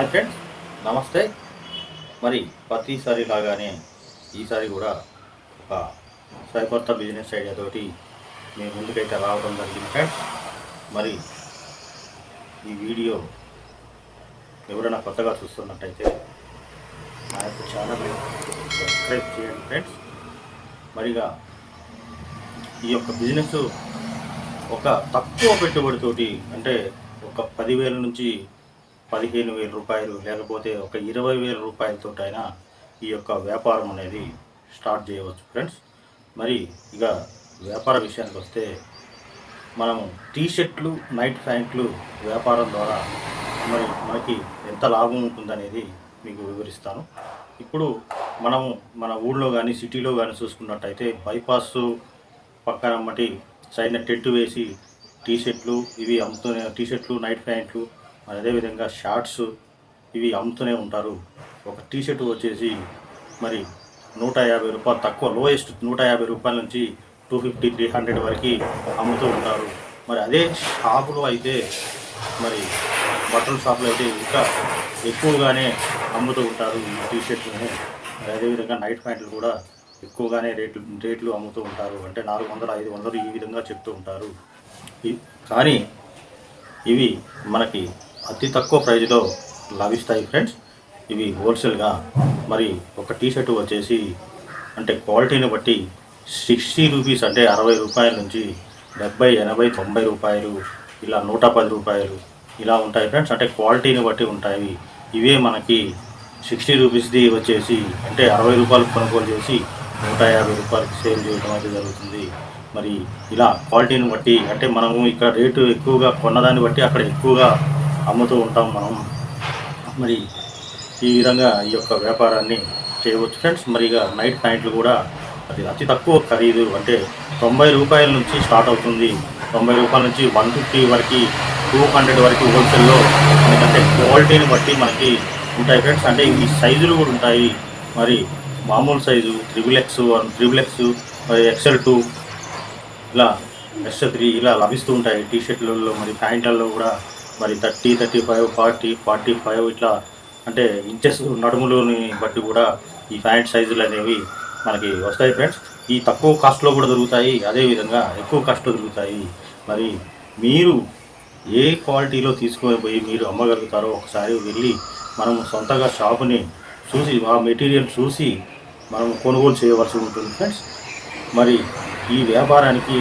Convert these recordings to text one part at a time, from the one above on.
Hi friends నమస్తే. మరి ప్రతిసారి లాగానే ఈసారి కూడా ఒక సరికొత్త బిజినెస్ ఐడియా తోటి మేము ముందుకైతే రావడం జరిగింది ఫ్రెండ్స్ మరి ఈ వీడియో ఎవరైనా కొత్తగా చూస్తున్నట్టయితే నా యొక్క ఛానల్ సబ్స్క్రైబ్ చేయండి ఫ్రెండ్స్ మరిగా ఈ యొక్క బిజినెస్ ఒక తక్కువ పెట్టుబడితోటి అంటే ఒక పదివేల నుంచి పదిహేను వేల రూపాయలు లేకపోతే ఒక ఇరవై వేల రూపాయలతోటైనా ఈ యొక్క వ్యాపారం అనేది స్టార్ట్ చేయవచ్చు ఫ్రెండ్స్. మరి ఇక వ్యాపార విషయానికి వస్తే మనము టీ షర్ట్లు నైట్ ప్యాంట్లు వ్యాపారం ద్వారా మరి మనకి ఎంత లాభం ఉంటుందనేది మీకు వివరిస్తాను. ఇప్పుడు మనము మన ఊళ్ళో కానీ సిటీలో కానీ చూసుకున్నట్టయితే బైపాస్ పక్కన మటి సైడ్ టెంట్ వేసి టీ షర్ట్లు ఇవి అమ్ముతూనే టీ షర్ట్లు నైట్ ప్యాంట్లు మరి అదేవిధంగా షార్ట్స్ ఇవి అమ్ముతూనే ఉంటారు. ఒక టీ షర్ట్ వచ్చేసి మరి నూట యాభై రూపాయలు తక్కువ లోయెస్ట్ నూట యాభై రూపాయల నుంచి టూ ఫిఫ్టీ త్రీ హండ్రెడ్ వరకు అమ్ముతూ ఉంటారు. మరి అదే షాపులో అయితే మరి బట్టల షాపులో అయితే ఇంకా ఎక్కువగానే అమ్ముతూ ఉంటారు ఈ టీ షర్ట్లని మరి అదేవిధంగా నైట్ ప్యాంట్లు కూడా ఎక్కువగానే రేట్లు రేట్లు అమ్ముతూ ఉంటారు. అంటే నాలుగు వందలు ఐదు వందలు ఈ విధంగా చెప్తూ ఉంటారు. కానీ ఇవి మనకి అతి తక్కువ ప్రైజ్లో లభిస్తాయి ఫ్రెండ్స్. ఇవి హోల్సేల్గా మరి ఒక టీ షర్ట్ వచ్చేసి అంటే క్వాలిటీని బట్టి సిక్స్టీ రూపీస్ అంటే అరవై రూపాయల నుంచి డెబ్బై ఎనభై తొంభై రూపాయలు ఇలా నూట పది రూపాయలు ఇలా ఉంటాయి ఫ్రెండ్స్. అంటే క్వాలిటీని బట్టి ఉంటాయి. ఇవే మనకి సిక్స్టీ రూపీస్ది వచ్చేసి అంటే అరవై రూపాయలు కొనుగోలు చేసి నూట యాభై రూపాయలకి సేల్ చేయడం అయితే జరుగుతుంది. మరి ఇలా క్వాలిటీని బట్టి అంటే మనము ఇక్కడ రేటు ఎక్కువగా కొన్నదాన్ని బట్టి అక్కడ ఎక్కువగా అమ్ముతూ ఉంటాం మనం. మరి ఈ విధంగా ఈ యొక్క వ్యాపారాన్ని చేయవచ్చు. ఫ్రెండ్స్ మరి ఇక నైట్ ప్యాంట్లు కూడా అది అతి తక్కువ ఖరీదు అంటే తొంభై రూపాయల నుంచి స్టార్ట్ అవుతుంది. తొంభై రూపాయల నుంచి వన్ ఫిఫ్టీ వరకు టూ హండ్రెడ్ వరకు హోల్సేల్లో అంటే క్వాలిటీని బట్టి మనకి ఉంటాయి ఫ్రెండ్స్. అంటే ఈ సైజులు కూడా ఉంటాయి. మరి మామూలు size triple X one triple X మరి ఎక్సెల్ టూ ఇలా ఎస్ త్రీ ఇలా లభిస్తూ ఉంటాయి. టీ షర్ట్లలో మరి ప్యాంట్లలో కూడా మరి thirty thirty five forty forty five ఇట్లా అంటే ఇంచెస్ నడుములోని బట్టి కూడా ఈ ప్యాంట్ సైజులు అనేవి మనకి వస్తాయి ఫ్రెండ్స్. ఈ తక్కువ కాస్ట్లో కూడా దొరుకుతాయి అదేవిధంగా ఎక్కువ కాస్ట్లో దొరుకుతాయి. మరి మీరు ఏ క్వాలిటీలో తీసుకొని పోయి మీరు అమ్మగలుగుతారో ఒకసారి వెళ్ళి మనం సొంతగా షాపుని చూసి ఆ మెటీరియల్ చూసి మనం కొనుగోలు చేయవలసి ఉంటుంది ఫ్రెండ్స్. మరి ఈ వ్యాపారానికి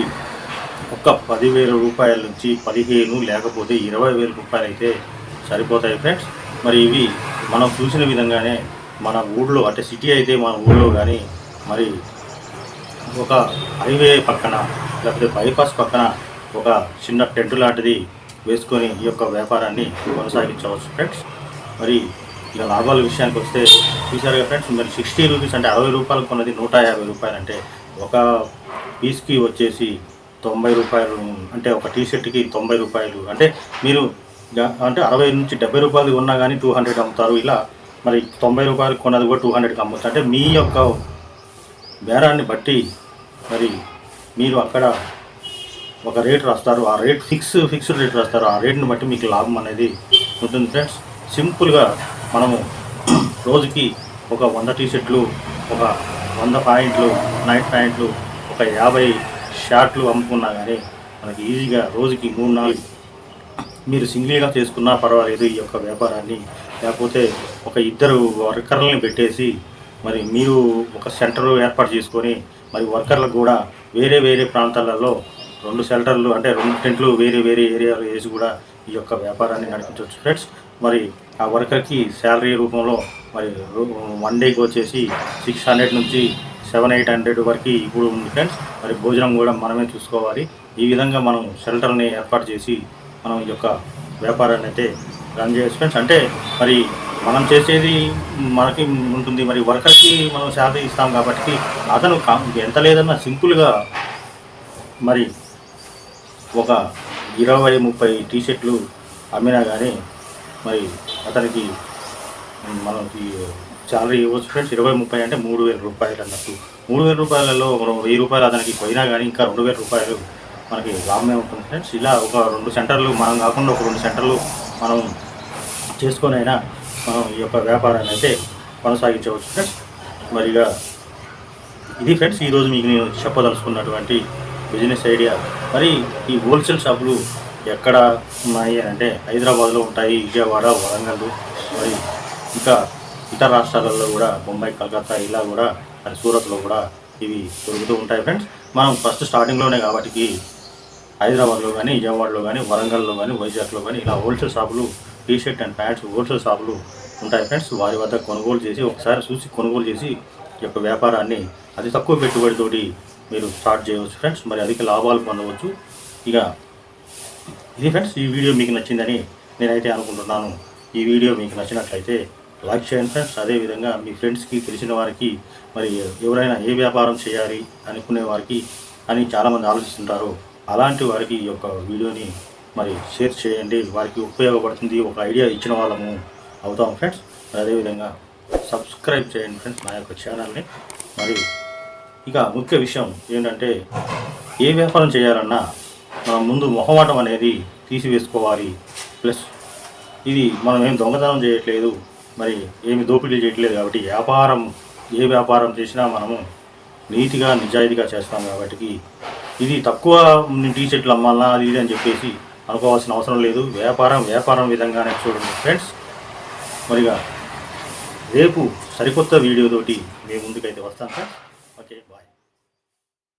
ఒక పదివేల రూపాయల నుంచి పదిహేను లేకపోతే ఇరవై వేల రూపాయలు అయితే సరిపోతాయి ఫ్రెండ్స్. మరి ఇవి మనం చూసిన విధంగానే మన ఊళ్ళో అంటే సిటీ అయితే మన ఊళ్ళో కానీ మరి ఒక హైవే పక్కన లేకపోతే బైపాస్ పక్కన ఒక చిన్న టెంట్ లాంటిది వేసుకొని ఈ యొక్క వ్యాపారాన్ని కొనసాగించవచ్చు ఫ్రెండ్స్. మరి ఇక లాభాల విషయానికి వస్తే చూసారుగా ఫ్రెండ్స్ మరి సిక్స్టీ రూపీస్ అంటే అరవై రూపాయలు కొన్నది నూట యాభై రూపాయలు అంటే ఒక పీస్కి వచ్చేసి తొంభై రూపాయలు అంటే ఒక టీ షర్ట్కి తొంభై రూపాయలు. అంటే మీరు అంటే అరవై నుంచి డెబ్బై రూపాయలు ఉన్నా కానీ టూ హండ్రెడ్ అమ్ముతారు. ఇలా మరి తొంభై రూపాయలు కొన్నది కూడా టూ హండ్రెడ్కి అమ్ముతారు అంటే మీ యొక్క బేరాన్ని బట్టి మరి మీరు అక్కడ ఒక రేట్ రాస్తారు. ఆ రేట్ ఫిక్స్ ఫిక్స్డ్ రేట్ రాస్తారు. ఆ రేట్ని బట్టి మీకు లాభం అనేది ఉంటుంది ఫ్రెండ్స్. సింపుల్గా మనము రోజుకి ఒక వంద టీ షర్ట్లు ఒక వంద ప్యాంట్లు నైట్ ప్యాంట్లు ఒక యాభై షార్ట్లు అమ్ముకున్నా కానీ మనకి ఈజీగా రోజుకి మూడు నాలుగు మీరు సింగిల్గా చేసుకున్నా పర్వాలేదు ఈ యొక్క వ్యాపారాన్ని. లేకపోతే ఒక ఇద్దరు వర్కర్లని పెట్టేసి మరి మీరు ఒక సెంటర్ ఏర్పాటు చేసుకొని మరి వర్కర్లకు కూడా వేరే వేరే ప్రాంతాలలో రెండు షెల్టర్లు అంటే రెండు టెంట్లు వేరే వేరే ఏరియాలో వేసి కూడా ఈ యొక్క వ్యాపారాన్ని నడిపించవచ్చు. ఫ్రెండ్స్ మరి ఆ వర్కర్కి శాలరీ రూపంలో మరి వన్ డేకి వచ్చేసి సిక్స్ హండ్రెడ్ నుంచి సెవెన్ ఎయిట్ హండ్రెడ్ వరకు ఇప్పుడు ఉంది ఫ్రెండ్స్. మరి భోజనం కూడా మనమే చూసుకోవాలి. ఈ విధంగా మనం షెల్టర్ని ఏర్పాటు చేసి మనం ఈ యొక్క వ్యాపారాన్ని అయితే రన్ చేయొచ్చు ఫ్రెండ్స్. అంటే మరి మనం చేసేది మనకి ఉంటుంది. మరి వర్కర్కి మనం శాలరీ ఇస్తాం కాబట్టి అతను కా- ఎంత లేదన్నా సింపుల్గా మరి ఒక ఇరవై ముప్పై టీ షర్ట్లు అమ్మినా కానీ మరి అతనికి మనకి శాలరీ ఇవ్వచ్చు ఫ్రెండ్స్ ఇరవై ముప్పై అంటే మూడు వేల రూపాయలు అన్నట్టు. మూడు వేల రూపాయలలో మనం వెయ్యి రూపాయలు అతనికి పోయినా కానీ ఇంకా రెండు వేల రూపాయలు మనకి లాభమే ఉంటుంది ఫ్రెండ్స్ ఇలా ఒక రెండు సెంటర్లు మనం కాకుండా ఒక రెండు సెంటర్లు మనం చేసుకొని అయినా మనం ఈ యొక్క వ్యాపారాన్ని అయితే కొనసాగించవచ్చు ఫ్రెండ్స్ మరిగా ఇది ఫ్రెండ్స్ ఈరోజు మీకు నేను చెప్పదలుచుకున్నటువంటి బిజినెస్ ఐడియా మరి ఈ హోల్సేల్ షాపులు ఎక్కడ ఉన్నాయి అంటే హైదరాబాద్లో ఉంటాయి విజయవాడ వరంగల్. మరి ఇంకా ఇతర రాష్ట్రాలలో కూడా బొంబాయి కలకత్తా ఇలా కూడా మరి సూరత్లో కూడా ఇవి దొరుకుతూ ఉంటాయి ఫ్రెండ్స్. మనం ఫస్ట్ స్టార్టింగ్లోనే కాబట్టి హైదరాబాద్లో కానీ విజయవాడలో కానీ వరంగల్లో కానీ వైజాగ్లో కానీ ఇలా హోల్సేల్ షాపులు T shirt and pants wholesale షాపులు ఉంటాయి ఫ్రెండ్స్. వారి వద్ద కొనుగోలు చేసి ఒకసారి చూసి కొనుగోలు చేసి ఈ యొక్క వ్యాపారాన్ని అతి తక్కువ పెట్టుబడితోటి మీరు స్టార్ట్ చేయవచ్చు ఫ్రెండ్స్. మరి అధిక లాభాలు పొందవచ్చు. ఇక ఇది ఫ్రెండ్స్ ఈ వీడియో మీకు నచ్చిందని నేనైతే అనుకుంటున్నాను. ఈ వీడియో మీకు నచ్చినట్లయితే లైక్ చేయండి ఫ్రెండ్స్. అదేవిధంగా మీ ఫ్రెండ్స్కి తెలిసిన వారికి మరి ఎవరైనా ఏ వ్యాపారం చేయాలి అనుకునే వారికి అని చాలామంది ఆలోచిస్తుంటారు. అలాంటి వారికి ఈ యొక్క వీడియోని మరి షేర్ చేయండి. వారికి ఉపయోగపడుతుంది. ఒక ఐడియా ఇచ్చిన వాళ్ళము అవుతాం ఫ్రెండ్స్. అదేవిధంగా సబ్స్క్రైబ్ చేయండి ఫ్రెండ్స్ నా యొక్క ఛానల్ని. మరి ఇక ముఖ్య విషయం ఏంటంటే ఏ వ్యాపారం చేయాలన్నా మనం ముందు మొహమాటం అనేది తీసివేసుకోవాలి. ప్లస్ ఇది మనం ఏం దొంగతనం చేయట్లేదు. మరి ఏమి దోపిడీ చేయట్లేదు కాబట్టి వ్యాపారం ఏ వ్యాపారం చేసినా మనము నీతిగా నిజాయితీగా చేస్తాం కాబట్టి ఇది తక్కువ టీ షర్ట్లు అమ్మాలా అది ఇది అని చెప్పేసి అనుకోవాల్సిన అవసరం లేదు. వ్యాపారం వ్యాపారం విధంగానే చూడండి ఫ్రెండ్స్. మరిగా రేపు సరికొత్త వీడియోతోటి మీ ముందుకైతే వస్తాను సార్.